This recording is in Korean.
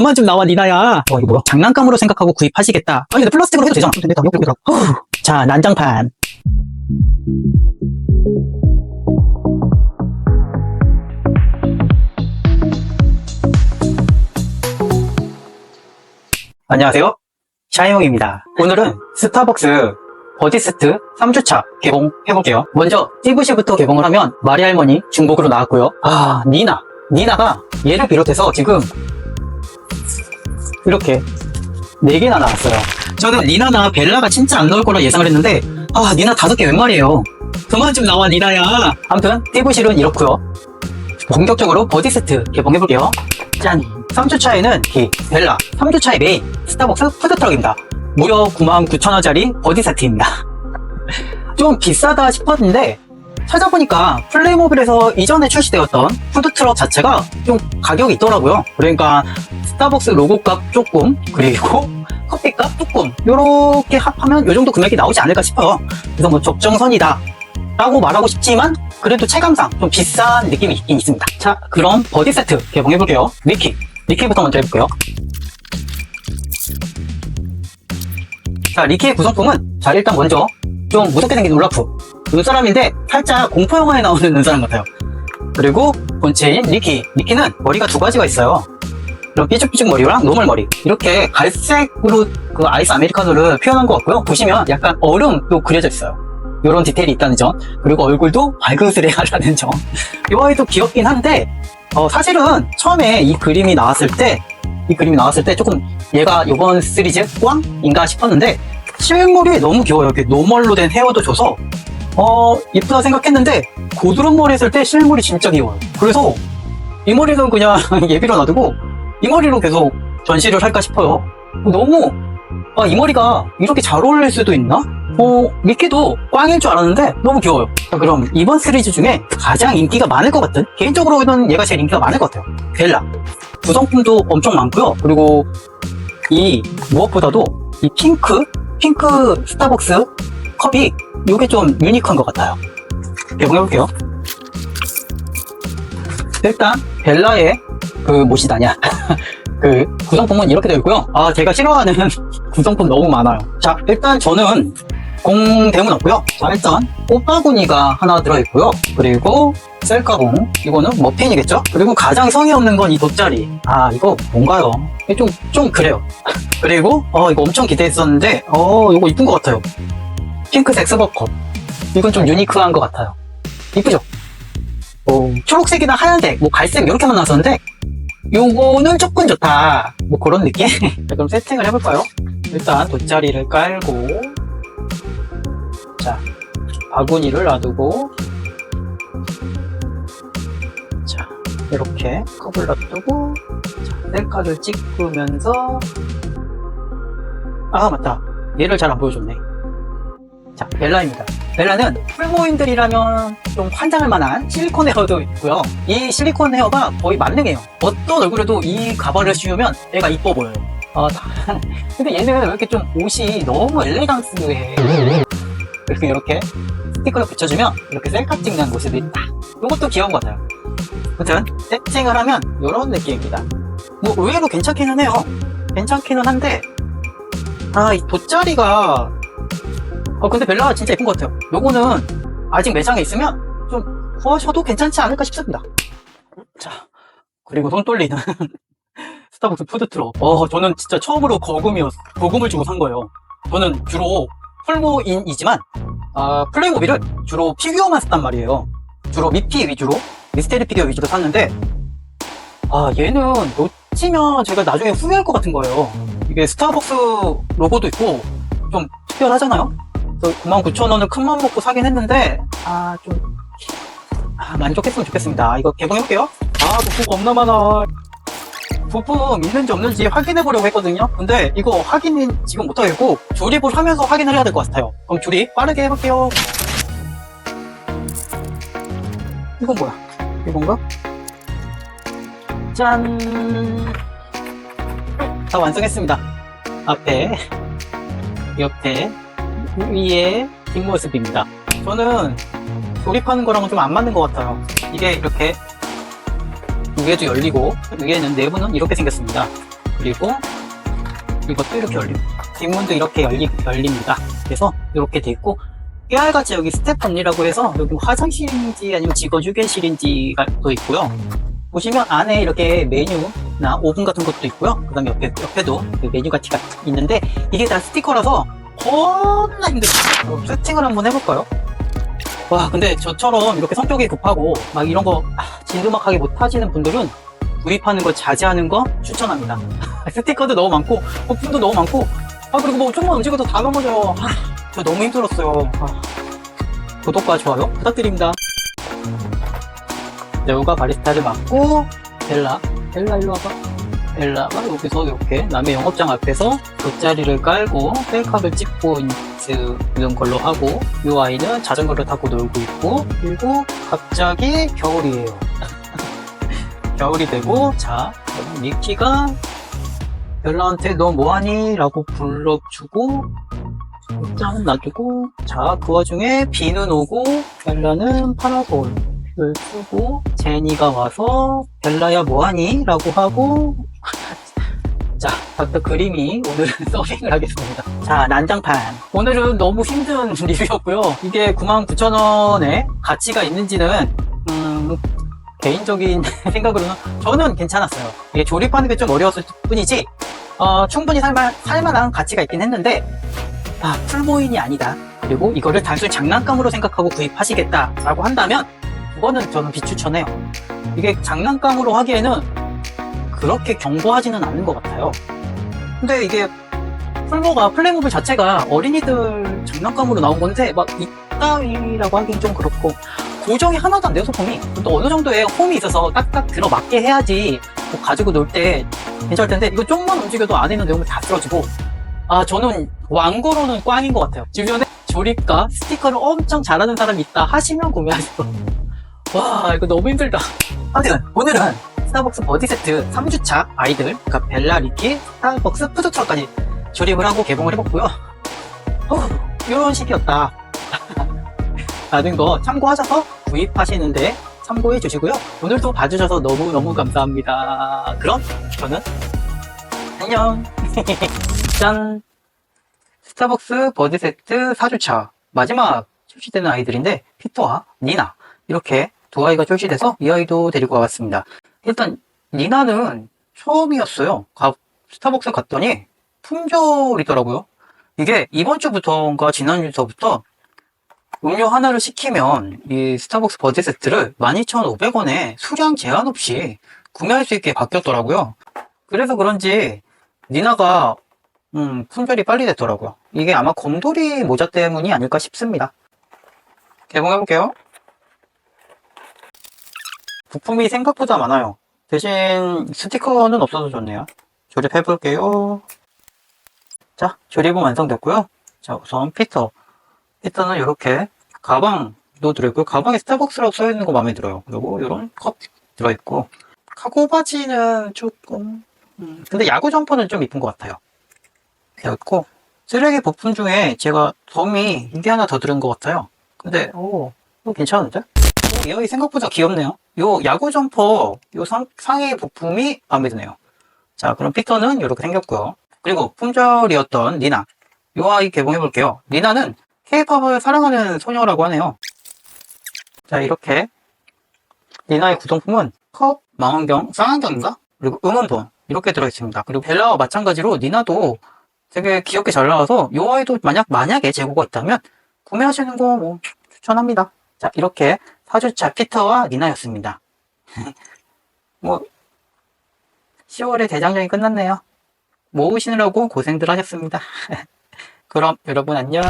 그만 좀 나와 니나야. 어 이거 뭐야? 장난감으로 생각하고 구입하시겠다. 아니 근데 플라스틱으로 해도 되잖아. 근데 나 여기 여기다. 자 난장판. 안녕하세요. 샤이용입니다. 오늘은 스타벅스 버디스트 3주차 개봉해볼게요. 먼저 TVC부터 개봉을 하면 마리 할머니 중복으로 나왔고요. 아 니나. 니나가 얘를 비롯해서 지금 이렇게 4개나 나왔어요. 저는 니나나 벨라가 진짜 안 나올 거라 예상을 했는데 아 니나 5개 웬 말이에요? 그만 좀 나와 니나야. 아무튼 TVC는 이렇고요. 본격적으로 버디스트 개봉해볼게요. 짠. 3주 차에는 이 벨라 3주 차의 메인 스타벅스 푸드트럭입니다. 무려 99,000원짜리 버디 세트입니다. 좀 비싸다 싶었는데 찾아보니까 플레이모빌에서 이전에 출시되었던 푸드트럭 자체가 좀 가격이 있더라고요. 그러니까 스타벅스 로고값 조금 그리고 커피값 조금 이렇게 합하면 이 정도 금액이 나오지 않을까 싶어요. 그래서 뭐 적정선이다 라고 말하고 싶지만 그래도 체감상 좀 비싼 느낌이 있긴 있습니다. 자 그럼 버디 세트 개봉해 볼게요. 니키 니키부터 먼저 해볼게요. 자 리키의 구성품은 자 일단 먼저 좀 무섭게 생긴 울라프. 눈사람인데 살짝 공포 영화에 나오는 눈사람 같아요. 그리고 본체인 리키. 리키는 머리가 두 가지가 있어요 이런 삐죽삐죽 머리랑 노멀 머리. 이렇게 갈색으로 그 아이스 아메리카노를 표현한 것 같고요. 보시면 약간 얼음도 그려져 있어요. 이런 디테일이 있다는 점. 그리고 얼굴도 밝으스레하다는 점. 이 아이도 귀엽긴 한데 어, 사실은 처음에 이 그림이 나왔을 때 이 그림이 나왔을 때 조금 얘가 이번 시리즈 꽝인가 싶었는데 실물이 너무 귀여워요. 이렇게 노멀로 된 헤어도 줘서. 어 이쁘다 생각했는데 고드름 머리 했을 때 실물이 진짜 귀여워요. 그래서 이 머리는 그냥 예비로 놔두고 이 머리로 계속 전시를 할까 싶어요 너무 아, 이 머리가 이렇게 잘 어울릴 수도 있나? 어, 미키도 꽝일 줄 알았는데 너무 귀여워요. 자, 그럼 이번 시리즈 중에 가장 인기가 많을 것 같은 개인적으로는 얘가 제일 인기가 많을 것 같아요. 벨라. 구성품도 엄청 많고요. 그리고 이 무엇보다도 이 핑크 핑크 스타벅스 컵이 이게 좀 유니크한 것 같아요. 개봉해볼게요. 일단 벨라의 그 무엇이다냐 그 구성품은 이렇게 되어 있고요. 아 제가 싫어하는 구성품 너무 많아요. 자 일단 저는 공대문 없고요. 자 일단 꽃바구니가 하나 들어있고요. 그리고 셀카봉 이거는 머핀이겠죠? 그리고 가장 성의 없는 건 이 돗자리. 아 이거 뭔가요? 좀좀 그래요. 그리고 어 이거 엄청 기대했었는데 어 이거 이쁜 것 같아요. 핑크색 스버컵. 이건 좀 유니크한 것 같아요. 이쁘죠? 어, 초록색이나 하얀색, 뭐 갈색 이렇게만 나왔었는데 요거는 조금 좋다. 뭐 그런 느낌? 자, 그럼 세팅을 해볼까요? 일단 돗자리를 깔고 자 바구니를 놔두고 자 이렇게 컵을 놔두고 자, 셀카를 찍으면서 아 맞다 얘를 잘 안 보여줬네 자 벨라입니다 벨라는 풀모인들이라면 좀 환장할 만한 실리콘 헤어도 있고요. 이 실리콘 헤어가 거의 만능해요. 어떤 얼굴에도 이 가발을 씌우면 얘가 이뻐 보여요. 어, 다- 근데 얘는 왜 이렇게 좀 옷이 너무 엘레강스해? 이렇게 이렇게 스티커를 붙여주면 이렇게 셀카 찍는 모습이 있다. 이것도 귀여운 것 같아요. 아무튼 세팅을 하면 이런 느낌입니다. 뭐 의외로 괜찮기는 해요. 괜찮기는 한데 아 이 돗자리가 어 근데 벨라가 진짜 예쁜 것 같아요. 요거는 아직 매장에 있으면 좀 구하셔도 괜찮지 않을까 싶습니다. 자 그리고 손 떨리는 스타벅스 푸드트럭. 어 저는 진짜 처음으로 거금이었 거금을 주고 산 거예요. 저는 주로 풀모인이지만 아, 플레이모빌을 주로 피규어만 샀단 말이에요. 주로 미피 위주로 미스테리 피규어 위주로 샀는데 아 얘는 놓치면 제가 나중에 후회할 것 같은 거예요. 이게 스타벅스 로고도 있고 좀 특별하잖아요 99,000원을 큰맘 먹고 사긴 했는데 아 좀. 아, 만족했으면 좋겠습니다. 이거 개봉해볼게요. 아 부품 겁나 많아. 부품 있는지 없는지 확인해 보려고 했거든요. 근데 이거 확인은 지금 못하겠고 조립을 하면서 확인을 해야 될 것 같아요. 그럼 조립 빠르게 해볼게요. 이건 뭐야? 이건가? 짠! 다 완성했습니다. 앞에 옆에 위에 뒷모습입니다 저는 조립하는 거랑은 좀 안 맞는 것 같아요 이게 이렇게 위에도 열리고 위에는 내부는 이렇게 생겼습니다 그리고 이것도 이렇게 열립니다. 뒷문도 이렇게 열리, 열립니다. 그래서 이렇게 돼 있고 깨알같이 여기 스텝 언니라고 해서 여기 화장실인지 아니면 직원 휴게실인지가 또 있고요. 보시면 안에 이렇게 메뉴나 오븐 같은 것도 있고요. 그 다음에 옆에, 옆에도 그 메뉴 같이 있는데 이게 다 스티커라서 겁나 힘들어요. 세팅을 한번 해볼까요? 와 근데 저처럼 이렇게 성격이 급하고 막 이런 거 아, 진드막하게 못 하시는 분들은 구입하는 거 자제하는 거 추천합니다. 스티커도 너무 많고 오픈도 너무 많고 아 그리고 뭐 조금만 움직여도 다 넘어져요. 아, 저 너무 힘들었어요. 아, 구독과 좋아요 부탁드립니다. 여우가 바리스타를 맡고 벨라 벨라 일로 와봐 벨라가 여기서 이렇게 남의 영업장 앞에서 돗자리를 깔고 셀카를 찍고 있는 걸로 하고 이 아이는 자전거를 타고 놀고 있고 그리고 갑자기 겨울이에요 겨울이 되고 자 미키가 벨라한테 너 뭐하니? 라고 불러주고 일단은 놔두고 자 그 와중에 비는 오고 벨라는 파라솔 을 쓰고 제니가 와서 벨라야 뭐하니? 라고 하고 자 닥터 그림이 오늘은 서빙을 하겠습니다. 자 난장판. 오늘은 너무 힘든 리뷰였고요. 이게 99,000원에 가치가 있는지는 음, 개인적인 생각으로는 저는 괜찮았어요. 이게 조립하는 게 좀 어려웠을 뿐이지 어, 충분히 살만, 살만한 가치가 있긴 했는데 아 풀보인이 아니다. 그리고 이거를 단순 장난감으로 생각하고 구입하시겠다라고 한다면 그거는 저는 비추천해요. 이게 장난감으로 하기에는 그렇게 견고하지는 않은 것 같아요. 근데 이게 풀모가 플레이모빌 자체가 어린이들 장난감으로 나온 건데 막 이따위라고 하긴 좀 그렇고 고정이 하나도 안 돼요 소품이. 또 어느 정도의 홈이 있어서 딱딱 들어맞게 해야지 뭐 가지고 놀 때 괜찮을 텐데 이거 좀만 움직여도 안에 있는 내용이 다 쓰러지고 아 저는 왕고로는 꽝인 것 같아요. 주변에 조립과 스티커를 엄청 잘하는 사람이 있다 하시면 구매하세요. 와 이거 너무 힘들다 아무튼 오늘은 스타벅스 버디 세트 3주차 아이들 그러니까 벨라 리키 스타벅스 푸드트럭까지 조립을 하고 개봉을 해봤고요. 어, 이런 식이었다. 라는 거 참고하셔서 구입하시는데 참고해 주시고요. 오늘도 봐주셔서 너무너무 감사합니다. 그럼 저는 안녕. 짠. 스타벅스 버디 세트 4주차 마지막 출시되는 아이들인데 피터와 니나 이렇게 두 아이가 출시돼서 이 아이도 데리고 와봤습니다. 일단 니나는 처음이었어요. 가- 스타벅스 갔더니 품절이더라고요. 이게 이번 주부터인가 지난주부터 음료 하나를 시키면 이 스타벅스 버디 세트를 12,500원에 수량 제한 없이 구매할 수 있게 바뀌었더라고요. 그래서 그런지 니나가 음, 품절이 빨리 됐더라고요. 이게 아마 곰돌이 모자 때문이 아닐까 싶습니다. 개봉해볼게요. 부품이 생각보다 많아요. 대신 스티커는 없어서 좋네요. 조립해 볼게요. 자, 조립은 완성됐고요. 자, 우선 피터. 피터는 이렇게 가방도 들어있고, 가방에 스타벅스라고 써있는 거 마음에 들어요. 그리고 이런 컵 들어있고, 카고 바지는 조금, 음, 근데 야구 점퍼는 좀 이쁜 것 같아요. 되어있고, 쓰레기 부품 중에 제가 덤이 이게 하나 더 들은 것 같아요. 근데, 오, 괜찮은데? 이 아이 생각보다 귀엽네요. 요 야구 점퍼 요 상, 상의 부품이 마음에 드네요. 자, 그럼 피터는 이렇게 생겼고요. 그리고 품절이었던 니나. 요 아이 개봉해 볼게요. 니나는 케이팝을 사랑하는 소녀라고 하네요. 자, 이렇게 니나의 구성품은 컵, 망원경, 쌍안경인가? 그리고 응원봉 이렇게 들어있습니다. 그리고 벨라와 마찬가지로 니나도 되게 귀엽게 잘 나와서 요 아이도 만약 만약에 재고가 있다면 구매하시는 거 뭐 추천합니다. 자, 이렇게 4주차 피터와 니나였습니다. 뭐, 10월에 대장정이 끝났네요. 모으시느라고 고생들 하셨습니다. 그럼 여러분 안녕.